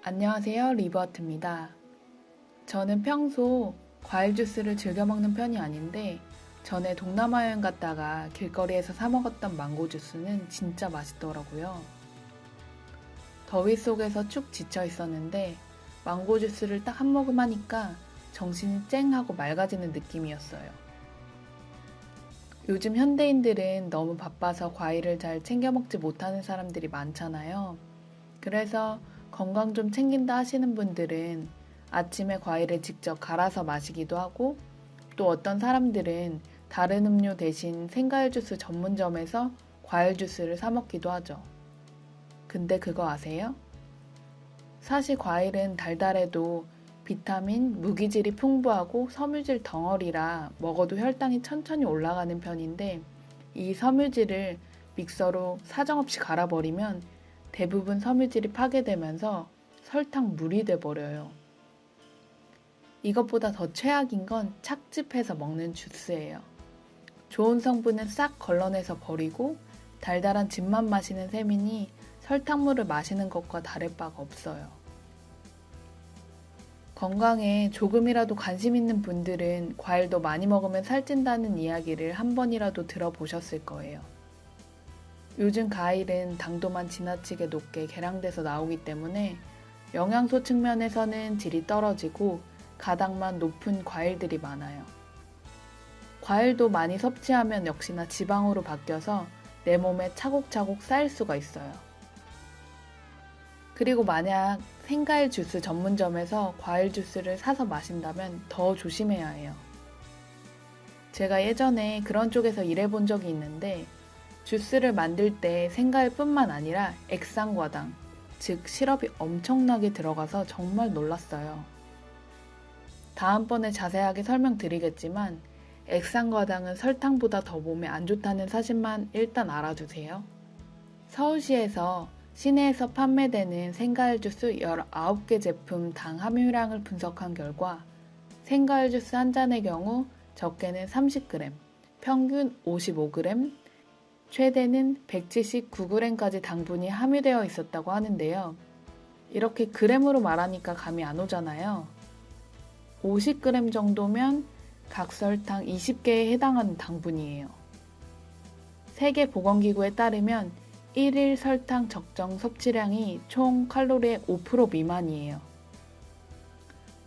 안녕하세요. 리버트입니다. 저는 평소 과일 주스를 즐겨 먹는 편이 아닌데 전에 동남아 여행 갔다가 길거리에서 사 먹었던 망고 주스는 진짜 맛있더라고요. 더위 속에서 축 지쳐 있었는데 망고 주스를 딱 한 모금 하니까 정신이 쨍 하고 맑아지는 느낌이었어요. 요즘 현대인들은 너무 바빠서 과일을 잘 챙겨 먹지 못하는 사람들이 많잖아요. 그래서 건강 좀 챙긴다 하시는 분들은 아침에 과일을 직접 갈아서 마시기도 하고 또 어떤 사람들은 다른 음료 대신 생과일 주스 전문점에서 과일 주스를 사 먹기도 하죠. 근데 그거 아세요? 사실 과일은 달달해도 비타민, 무기질이 풍부하고 섬유질 덩어리라 먹어도 혈당이 천천히 올라가는 편인데 이 섬유질을 믹서로 사정없이 갈아버리면 대부분 섬유질이 파괴되면서 설탕 물이 돼버려요. 이것보다 더 최악인 건 착즙해서 먹는 주스예요. 좋은 성분은 싹 걸러내서 버리고 달달한 즙만 마시는 셈이니 설탕물을 마시는 것과 다를 바가 없어요. 건강에 조금이라도 관심 있는 분들은 과일도 많이 먹으면 살찐다는 이야기를 한 번이라도 들어보셨을 거예요. 요즘 과일은 당도만 지나치게 높게 계량돼서 나오기 때문에 영양소 측면에서는 질이 떨어지고 가당만 높은 과일들이 많아요. 과일도 많이 섭취하면 역시나 지방으로 바뀌어서 내 몸에 차곡차곡 쌓일 수가 있어요. 그리고 만약 생과일 주스 전문점에서 과일 주스를 사서 마신다면 더 조심해야 해요. 제가 예전에 그런 쪽에서 일해본 적이 있는데 주스를 만들 때 생과일뿐만 아니라 액상과당, 즉 시럽이 엄청나게 들어가서 정말 놀랐어요. 다음번에 자세하게 설명드리겠지만 액상과당은 설탕보다 더 몸에 안 좋다는 사실만 일단 알아두세요. 서울시에서 시내에서 판매되는 생과일 주스 19개 제품 당 함유량을 분석한 결과 생과일 주스 한 잔의 경우 적게는 30g, 평균 55g, 최대는 179g까지 당분이 함유되어 있었다고 하는데요. 이렇게 그램으로 말하니까 감이 안 오잖아요. 50g 정도면 각설탕 20개에 해당하는 당분이에요. 세계 보건기구에 따르면 1일 설탕 적정 섭취량이 총 칼로리의 5% 미만이에요.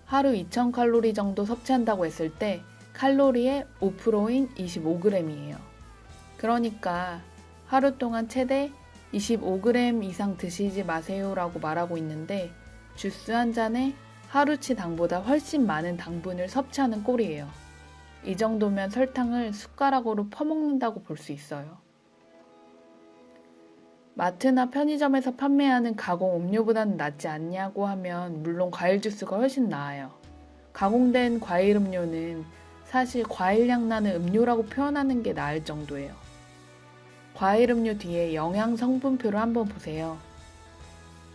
하루 2000칼로리 정도 섭취한다고 했을 때 칼로리의 5%인 25g이에요. 그러니까 하루 동안 최대 25g 이상 드시지 마세요라고 말하고 있는데 주스 한 잔에 하루치 당보다 훨씬 많은 당분을 섭취하는 꼴이에요. 이 정도면 설탕을 숟가락으로 퍼먹는다고 볼 수 있어요. 마트나 편의점에서 판매하는 가공 음료보다는 낫지 않냐고 하면 물론 과일 주스가 훨씬 나아요. 가공된 과일 음료는 사실 과일향 나는 음료라고 표현하는 게 나을 정도예요. 과일 음료 뒤에 영양 성분표를 한번 보세요.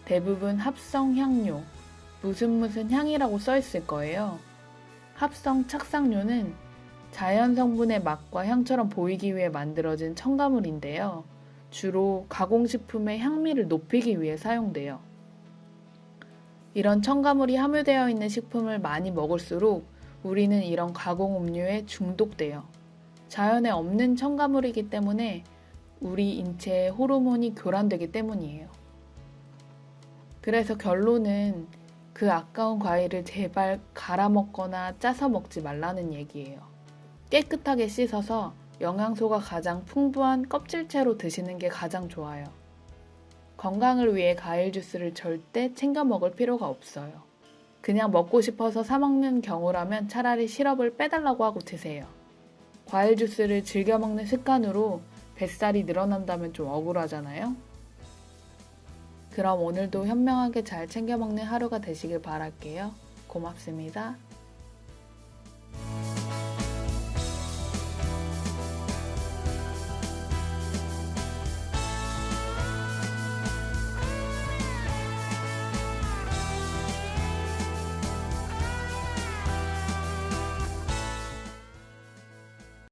대부분 합성 향료, 무슨 무슨 향이라고 써 있을 거예요. 합성 착상료는 자연 성분의 맛과 향처럼 보이기 위해 만들어진 첨가물인데요. 주로 가공식품의 향미를 높이기 위해 사용돼요. 이런 첨가물이 함유되어 있는 식품을 많이 먹을수록 우리는 이런 가공 음료에 중독돼요. 자연에 없는 첨가물이기 때문에 우리 인체에 호르몬이 교란되기 때문이에요. 그래서 결론은 그 아까운 과일을 제발 갈아 먹거나 짜서 먹지 말라는 얘기예요. 깨끗하게 씻어서 영양소가 가장 풍부한 껍질채로 드시는 게 가장 좋아요. 건강을 위해 과일 주스를 절대 챙겨 먹을 필요가 없어요. 그냥 먹고 싶어서 사먹는 경우라면 차라리 시럽을 빼달라고 하고 드세요. 과일 주스를 즐겨 먹는 습관으로 뱃살이 늘어난다면 좀 억울하잖아요? 그럼 오늘도 현명하게 잘 챙겨 먹는 하루가 되시길 바랄게요. 고맙습니다.